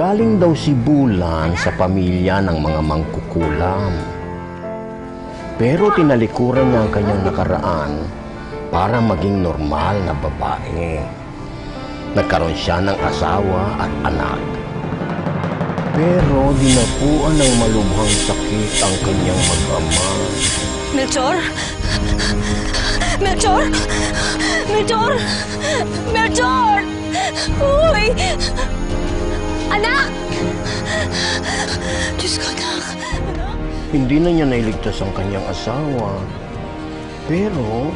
Galing daw si Bulan sa pamilya ng mga mangkukulam. Pero tinalikuran niya ang kanyang nakaraan para maging normal na babae. Nagkaroon siya ng asawa at anak. Pero dinapuan ng malubhang sakit ang kanyang mag-ama. Melchor? Melchor? Melchor? Melchor! Uy! Anak! Diyos ko, anak. Anak? Hindi na niya nailigtas ang kanyang asawa. Pero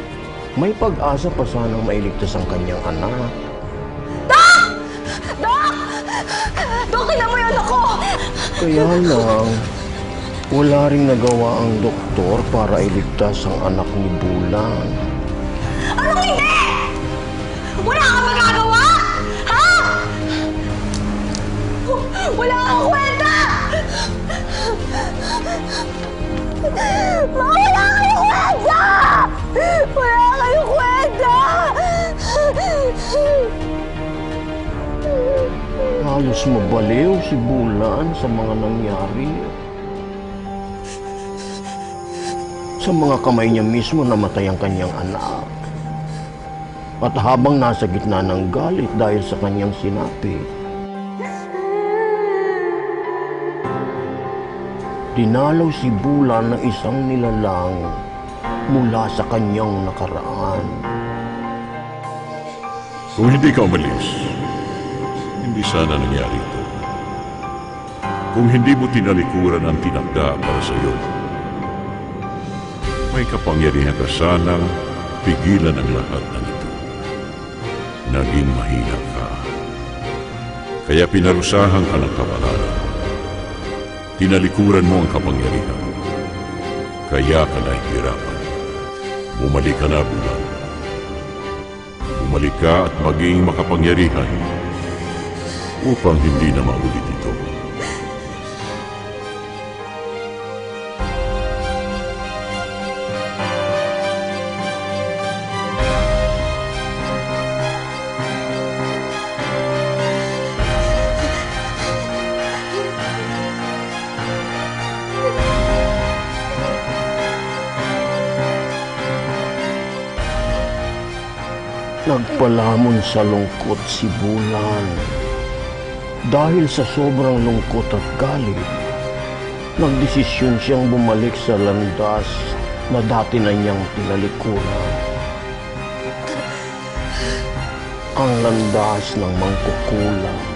may pag-asa pa sanang mailigtas ang kanyang anak. Dok, tingnan mo yung anak ko! Kaya lang, wala ring nagawa ang doktor para iligtas ang anak ni Bulan. Anong hindi? Wala kang magagawa? Wala kang kwenta! Ma, wala kayong kwenta! Wala kayong kwenta! Halos mabaliw si Bulan sa mga nangyari. Sa mga kamay niya mismo namatay ang kanyang anak. At habang nasa gitna ng galit dahil sa kanyang sinapi, dinalaw si Bulan ng isang nilalang mula sa kanyang nakaraan. Kung hindi ka umalis, hindi sana nangyari ito. Kung hindi mo tinalikuran ang tinakda para sa iyo, may kapangyarihan ka sanang pigilan ang lahat ng ito. Naging mahina ka. Kaya pinarusahan ka ng kapalaran. Tinalikuran mo ang kapangyarihan. Kaya ka nahihirapan. Bumalik ka na, bulan. Bumalik ka at maging makapangyarihan upang hindi na maulit ito. Nagpalamon sa lungkot si Bulan. Dahil sa sobrang lungkot at galit, nagdesisyon siyang bumalik sa landas na dati na niyang tinalikuran. Ang landas ng mangkukulam.